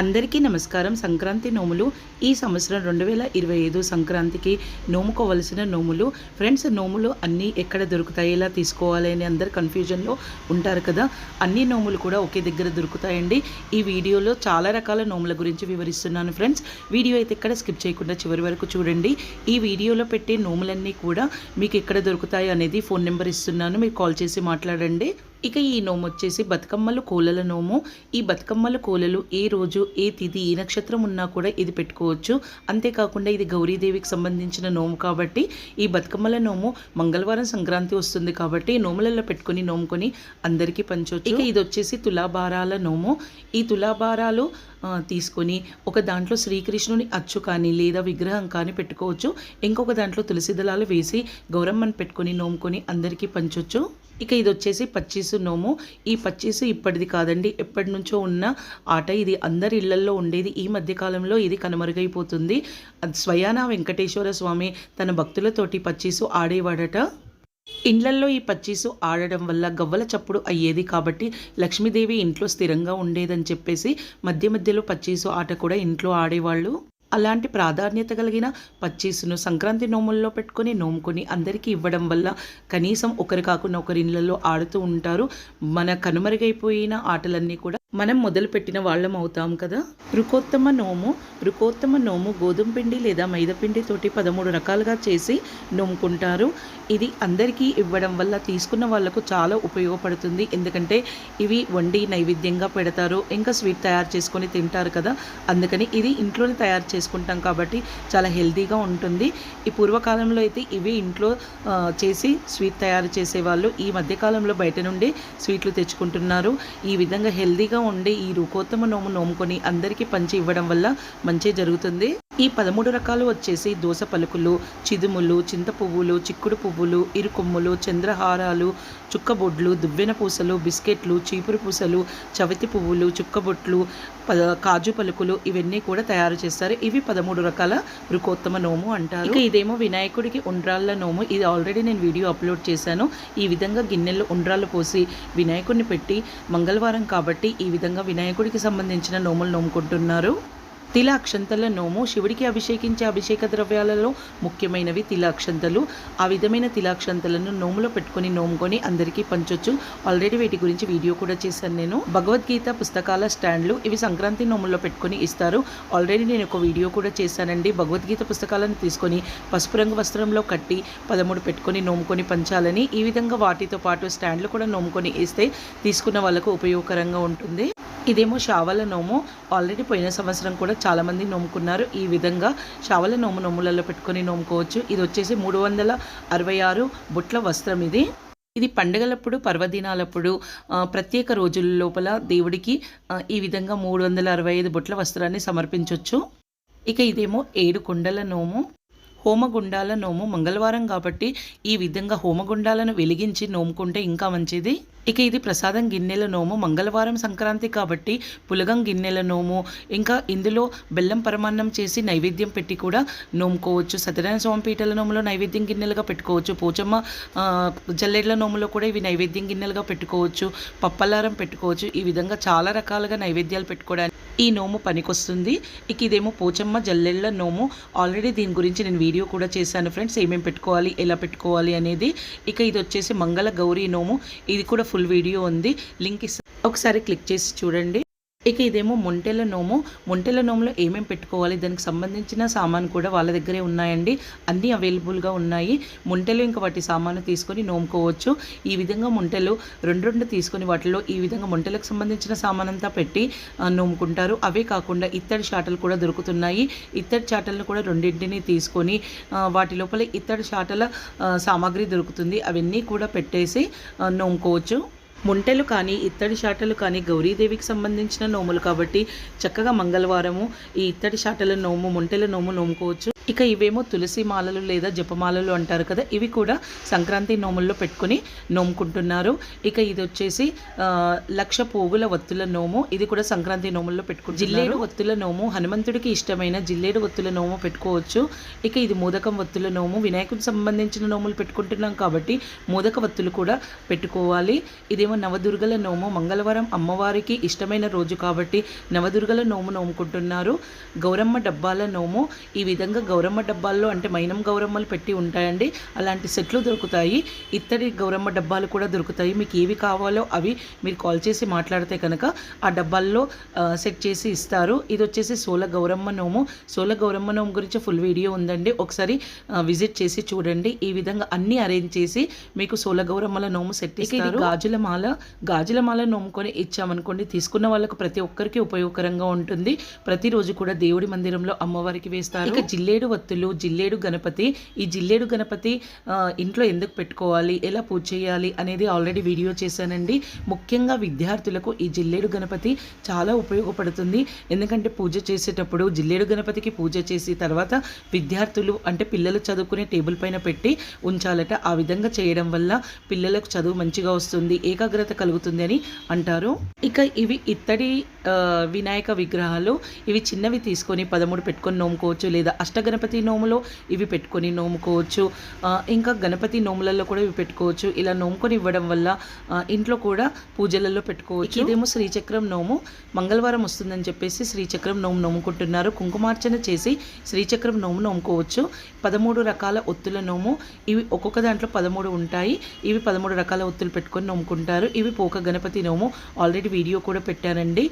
అందరికీ నమస్కారం. సంక్రాంతి నోములు ఈ సంవత్సరం రెండు వేల ఇరవై ఐదు సంక్రాంతికి నోముకోవలసిన నోములు. ఫ్రెండ్స్ నోములు అన్నీ ఎక్కడ దొరుకుతాయి? ఎలా తీసుకోవాలి అని అందరు కన్ఫ్యూజన్లో ఉంటారు కదా? అన్ని నోములు కూడా ఒకే దగ్గర దొరుకుతాయండి. ఈ వీడియోలో చాలా రకాల నోముల గురించి వివరిస్తున్నాను ఫ్రెండ్స్. వీడియో అయితే ఎక్కడ స్కిప్ చేయకుండా చివరి వరకు చూడండి. ఈ వీడియోలో పెట్టే నోములన్నీ కూడా మీకు ఎక్కడ దొరుకుతాయి అనేది ఫోన్ నెంబర్ ఇస్తున్నాను. మీరు కాల్ చేసి మాట్లాడండి. ఇక ఈ నోము వచ్చేసి బతుకమ్మలు కోలల నోము. ఈ బతుకమ్మల కోలలు ఏ రోజు ఏ తిథి ఏ నక్షత్రం ఉన్నా కూడా ఇది పెట్టుకోవచ్చు. అంతేకాకుండా ఇది గౌరీదేవికి సంబంధించిన నోము కాబట్టి ఈ బతుకమ్మల నోము మంగళవారం సంక్రాంతి వస్తుంది కాబట్టి నోములలో పెట్టుకొని నోముకొని అందరికీ పంచవచ్చు ఇక ఇది వచ్చేసి తులాభారాల నోము. ఈ తులాభారాలు తీసుకొని ఒక దాంట్లో శ్రీకృష్ణుని అచ్చు కానీ లేదా విగ్రహం కానీ పెట్టుకోవచ్చు. ఇంకొక దాంట్లో తులసి దళాలు వేసి గౌరమ్మని పెట్టుకొని నోముకొని అందరికీ పంచొచ్చు. ఇక ఇది వచ్చేసి పచ్చీసు నోము. ఈ పచ్చీసు ఇప్పటిది కాదండి. ఎప్పటి నుంచో ఉన్న ఆట ఇది. అందరి ఇళ్ళల్లో ఉండేది ఈ మధ్యకాలంలో ఇది కనుమరుగైపోతుంది. స్వయానా స్వయాన వెంకటేశ్వర స్వామి తన భక్తులతోటి పచ్చీసు ఆడేవాడట. ఇండ్లల్లో ఈ పచ్చీసు ఆడడం వల్ల గవ్వల చప్పుడు అయ్యేది కాబట్టి లక్ష్మీదేవి ఇంట్లో స్థిరంగా ఉండేదని చెప్పేసి మధ్య మధ్యలో పచ్చీసు ఆట కూడా ఇంట్లో ఆడేవాళ్ళు. అలాంటి ప్రాధాన్యత కలిగిన పచ్చీసును సంక్రాంతి నోముల్లో పెట్టుకొని నోముకొని అందరికీ ఇవ్వడం వల్ల కనీసం ఒకరు కాకుండా ఒకరి ఇళ్ళల్లో ఆడుతూ ఉంటారు. మన కనుమరుగైపోయిన ఆటలన్నీ కూడా మనం మొదలుపెట్టిన వాళ్ళం అవుతాం కదా? రుకోత్తమ నోము రుకోత్తమ నోము గోధుమ పిండి లేదా మైదాపిండి తోటి పదమూడు రకాలుగా చేసి నోముకుంటారు. ఇది అందరికీ ఇవ్వడం వల్ల తీసుకున్న వాళ్ళకు చాలా ఉపయోగపడుతుంది. ఎందుకంటే ఇవి వండి నైవేద్యంగా పెడతారు. ఇంకా స్వీట్ తయారు చేసుకొని తింటారు కదా? అందుకని ఇది ఇంట్లోనే తయారు చేసుకుంటాం కాబట్టి చాలా హెల్తీగా ఉంటుంది. ఈ పూర్వకాలంలో అయితే ఇవి ఇంట్లో చేసి స్వీట్ తయారు చేసేవాళ్ళు. ఈ మధ్యకాలంలో బయట నుండి స్వీట్లు తెచ్చుకుంటున్నారు. ఈ విధంగా హెల్తీగా ఉండే ఈ రుకోత్తమ నోము నోముకొని అందరికీ పంచి ఇవ్వడం వల్ల మంచి జరుగుతుంది. ఈ పదమూడు రకాలు వచ్చేసి దోస పలుకులు చిదుములు చింత పువ్వులు చిక్కుడు పువ్వులు ఇరుకొమ్ములు చంద్రహారాలు చుక్కబొడ్లు దువ్వెన పూసలు బిస్కెట్లు చీపురు పూసలు చవితి పువ్వులు చుక్కబొట్లు ప కాజు పలుకులు ఇవన్నీ కూడా తయారు చేస్తారు. ఇవి పదమూడు రకాల రుకోత్తమ నోము అంటారు. ఇక ఇదేమో వినాయకుడికి ఉండ్రాళ్ళ నోము. ఇది ఆల్రెడీ నేను వీడియో అప్లోడ్ చేశాను. ఈ విధంగా గిన్నెల్లో ఉండ్రాళ్ళు పోసి వినాయకుడిని పెట్టి మంగళవారం కాబట్టి ఈ విధంగా వినాయకుడికి సంబంధించిన నోములు నోముకుంటున్నారు. తిల అక్షంతల నోము. శివుడికి అభిషేకించే అభిషేక ద్రవ్యాలలో ముఖ్యమైనవి తిల అక్షంతలు ఆ విధమైన తిలాక్షంతలను నోములో పెట్టుకొని నోముకొని అందరికీ పంచొచ్చు. ఆల్రెడీ వీటి గురించి వీడియో కూడా చేశాను నేను. భగవద్గీత పుస్తకాల స్టాండ్లు ఇవి సంక్రాంతి నోముల్లో పెట్టుకొని ఇస్తారు. ఆల్రెడీ నేను ఒక వీడియో కూడా చేశానండి. భగవద్గీత పుస్తకాలను తీసుకొని పసుపు రంగు వస్త్రంలో కట్టి పదమూడు పెట్టుకొని నోముకొని పంచాలని. ఈ విధంగా వాటితో పాటు స్టాండ్లు కూడా నోముకొని ఇస్తే తీసుకున్న వాళ్ళకు ఉపయోగకరంగా ఉంటుంది. ఇదేమో శావల నోము. ఆల్రెడీ పోయిన సంవత్సరం కూడా చాలామంది నోముకున్నారు. ఈ విధంగా శావల నోము నోములలో పెట్టుకొని నోముకోవచ్చు. ఇది వచ్చేసి మూడు వందల అరవై ఆరు బుట్ల వస్త్రం ఇది. ఇది పండుగలప్పుడు పర్వదినాలప్పుడు ప్రత్యేక రోజుల లోపల దేవుడికి ఈ విధంగా మూడు వందల అరవై ఐదు బుట్ల వస్త్రాన్ని సమర్పించవచ్చు ఇక ఇదేమో ఏడు కుండల నోము. హోమగుండాల నోము మంగళవారం కాబట్టి ఈ విధంగా హోమగుండాలను వెలిగించి నోముకుంటే ఇంకా మంచిది. ఇక ఇది ప్రసాదం గిన్నెల నోము మంగళవారం సంక్రాంతి కాబట్టి పులగం గిన్నెల నోము. ఇంకా ఇందులో బెల్లం పరమాన్నం చేసి నైవేద్యం పెట్టి కూడా నోముకోవచ్చు. సత్యనారాయణ స్వామి పీటల నోములో నైవేద్యం గిన్నెలుగా పెట్టుకోవచ్చు. పోచమ్మ జల్లెడ్ల నోములో కూడా ఇవి నైవేద్యం గిన్నెలుగా పెట్టుకోవచ్చు. పప్పలారం పెట్టుకోవచ్చు. ఈ విధంగా చాలా రకాలుగా నైవేద్యాలు పెట్టుకోవడానికి ఈ నోము పనికొస్తుంది. ఇక ఇదేమో పోచమ్మ జల్లెళ్ళ నోము. ఆల్రెడీ దీని గురించి నేను వీడియో కూడా చేశాను ఫ్రెండ్స్. ఏమేమి పెట్టుకోవాలి ఎలా పెట్టుకోవాలి అనేది. ఇక ఇది వచ్చేసి మంగళ గౌరీ నోము. ఇది కూడా ఫుల్ వీడియో ఉంది. లింక్ ఇస్తాను ఒకసారి క్లిక్ చేసి చూడండి. ఇక ఇదేమో మొంటెల నోము. మొంటెల నోములో ఏమేమి పెట్టుకోవాలి? దానికి సంబంధించిన సామాన్ కూడా వాళ్ళ దగ్గరే ఉన్నాయండి. అన్నీ అవైలబుల్గా ఉన్నాయి. మొంటెలు ఇంకా వాటి సామాను తీసుకొని నోముకోవచ్చు. ఈ విధంగా మొంటెలు రెండు రెండు తీసుకొని వాటిలో ఈ విధంగా మొంటెలకు సంబంధించిన సామాన్ అంతా పెట్టి నోముకుంటారు. అవే కాకుండా ఇత్తడి చాటలు కూడా దొరుకుతున్నాయి. ఇత్తడి చాటలను కూడా రెండింటిని తీసుకొని వాటి లోపల ఇత్తడి చాటల సామాగ్రి దొరుకుతుంది. అవన్నీ కూడా పెట్టేసి నోముకోవచ్చు. ముంటెలు కానీ ఇత్తడి షాటలు కానీ గౌరీదేవికి సంబంధించిన నోములు కాబట్టి చక్కగా మంగళవారము ఈ ఇత్తడి షాటల నోము ముంటెల నోము నోముకోవచ్చు. ఇక ఇవేమో తులసి మాలలు లేదా జపమాలలు అంటారు కదా ఇవి కూడా సంక్రాంతి నోముల్లో పెట్టుకుని నోముకుంటున్నారు. ఇక ఇది వచ్చేసి లక్ష పోగుల ఒత్తుల నోము ఇది కూడా సంక్రాంతి నోముల్లో పెట్టుకుంటారు జిల్లేడు ఒత్తుల నోము హనుమంతుడికి ఇష్టమైన జిల్లేడు ఒత్తుల నోము పెట్టుకోవచ్చు. ఇక ఇది మోదకం ఒత్తుల నోము వినాయకుడికి సంబంధించిన నోములు పెట్టుకుంటున్నాం కాబట్టి మోదక ఒత్తులు కూడా పెట్టుకోవాలి. ఇదేమో నవదుర్గల నోము మంగళవారం అమ్మవారికి ఇష్టమైన రోజు కాబట్టి నవదుర్గల నోము నోముకుంటున్నారు. గౌరమ్మ డబ్బాల నోము ఈ విధంగా గౌరమ్మ డబ్బాల్లో అంటే మైనం గౌరమ్మలు పెట్టి ఉంటాయండి. అలాంటి సెట్లు దొరుకుతాయి. ఇత్తడి గౌరమ్మ డబ్బాలు కూడా దొరుకుతాయి. మీకు ఏవి కావాలో అవి మీరు కాల్ చేసి మాట్లాడితే కనుక ఆ డబ్బాల్లో సెట్ చేసి ఇస్తారు. ఇది వచ్చేసి సోల గౌరమ్మ నోము. సోల గౌరమ్మ నోము గురించి ఫుల్ వీడియో ఉందండి. ఒకసారి విజిట్ చేసి చూడండి. ఈ విధంగా అన్ని అరేంజ్ చేసి మీకు సోల గౌరమ్మల నోము సెట్ ఇస్తారు. గాజుల మాల. గాజుల మాల నోముకొని ఇచ్చామనుకోండి తీసుకున్న వాళ్ళకు ప్రతి ఒక్కరికి ఉపయోగకరంగా ఉంటుంది. ప్రతిరోజు కూడా దేవుడి మందిరంలో అమ్మవారికి వేస్తారు. ఇక జిల్లేడు వత్తులు జిల్లేడు గణపతి. ఈ జిల్లేడు గణపతి ఇంట్లో ఎందుకు పెట్టుకోవాలి ఎలా పూజ చేయాలి అనేది ఆల్రెడీ వీడియో చేశానండి. ముఖ్యంగా విద్యార్థులకు ఈ జిల్లేడు గణపతి చాలా ఉపయోగపడుతుంది. ఎందుకంటే పూజ చేసేటప్పుడు జిల్లేడు గణపతికి పూజ చేసి తర్వాత విద్యార్థులు అంటే పిల్లలు చదువుకునే టేబుల్ పైన పెట్టి ఉంచాలట. ఆ విధంగా చేయడం వల్ల పిల్లలకు చదువు మంచిగా వస్తుంది ఏకాగ్రత కలుగుతుంది అని అంటారు. ఇక ఇవి ఇత్తడి వినాయక విగ్రహాలు ఇవి చిన్నవి తీసుకొని పదమూడు పెట్టుకొని నోముకోవచ్చు లేదా అష్టగణపతి నోములో ఇవి పెట్టుకొని నోముకోవచ్చు. ఇంకా గణపతి నోములలో కూడా ఇవి పెట్టుకోవచ్చు. ఇలా నోముకొని ఇవ్వడం వల్ల ఇంట్లో కూడా పూజలలో పెట్టుకోవచ్చు. ఇదేమో శ్రీచక్రం నోము. మంగళవారం వస్తుందని చెప్పేసి శ్రీచక్రం నోము నోముకుంటున్నారు. కుంకుమార్చన చేసి శ్రీచక్రం నోము నోముకోవచ్చు. పదమూడు రకాల ఒత్తుల నోము. ఇవి ఒక్కొక్క దాంట్లో పదమూడు ఉంటాయి. ఇవి పదమూడు రకాల ఒత్తులు పెట్టుకొని నోముకుంటారు. ఇవి పోక గణపతి నోము. ఆల్రెడీ వీడియో కూడా పెట్టానండి.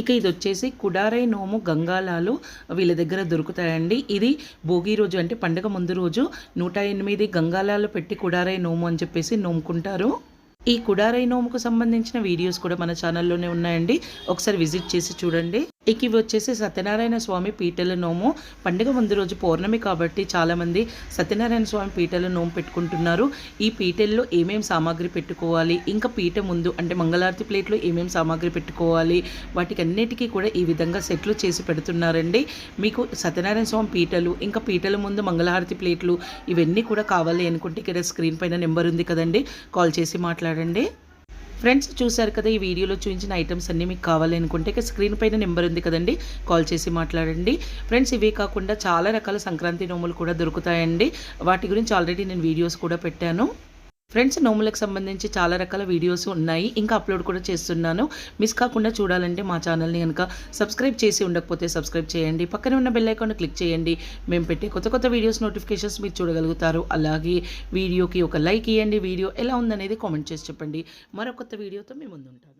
ఇక ఇది వచ్చేసి కుడారై నోము గంగాలాలు వీళ్ళ దగ్గర దొరుకుతాయండి. ఇది భోగి రోజు అంటే పండగ ముందు రోజు నూట ఎనిమిది గంగాలాలు పెట్టి కుడారై నోము అని చెప్పేసి నోముకుంటారు. ఈ కుడారై నోముకు సంబంధించిన వీడియోస్ కూడా మన ఛానల్లోనే ఉన్నాయండి. ఒకసారి విజిట్ చేసి చూడండి. ఇక ఇవి వచ్చేసి సత్యనారాయణ స్వామి పీటల నోము. పండుగ ముందు రోజు పౌర్ణమి కాబట్టి చాలామంది సత్యనారాయణ స్వామి పీటల నోము పెట్టుకుంటున్నారు. ఈ పీటల్లో ఏమేమి సామాగ్రి పెట్టుకోవాలి? ఇంకా పీట ముందు అంటే మంగళారతి ప్లేట్లో ఏమేమి సామాగ్రి పెట్టుకోవాలి? వాటికి అన్నిటికీ కూడా ఈ విధంగా సెట్లు చేసి పెడుతున్నారండి. మీకు సత్యనారాయణ స్వామి పీటలు ఇంకా పీటల ముందు మంగళహారతి ప్లేట్లు ఇవన్నీ కూడా కావాలి అనుకుంటే ఇక్కడ స్క్రీన్ పైన నెంబర్ ఉంది కదండి. కాల్ చేసి మాట్లాడండి. ఫ్రెండ్స్ చూశారు కదా ఈ వీడియోలో చూపించిన ఐటమ్స్ అన్నీ మీకు కావాలి అనుకుంటే ఇక స్క్రీన్ పైన నెంబర్ ఉంది కదండి కాల్ చేసి మాట్లాడండి. ఫ్రెండ్స్ ఇవే కాకుండా చాలా రకాల సంక్రాంతి నోములు కూడా దొరుకుతాయండి. వాటి గురించి ఆల్రెడీ నేను వీడియోస్ కూడా పెట్టాను. ఫ్రెండ్స్ నోములకు సంబంధించి చాలా రకాల వీడియోస్ ఉన్నాయి. ఇంకా అప్లోడ్ కూడా చేస్తున్నాను. మిస్ కాకుండా చూడాలంటే మా ఛానల్ని కనుక సబ్స్క్రైబ్ చేసి ఉండకపోతే సబ్స్క్రైబ్ చేయండి. పక్కనే ఉన్న బెల్ ఐకాన్ క్లిక్ చేయండి. మేము పెట్టే కొత్త కొత్త వీడియోస్ నోటిఫికేషన్స్ మీరు చూడగలుగుతారు. అలాగే వీడియోకి ఒక లైక్ ఇవ్వండి వీడియో ఎలా ఉందనేది కామెంట్ చేసి చెప్పండి. మరో కొత్త వీడియోతో మేము ముందుంటాను.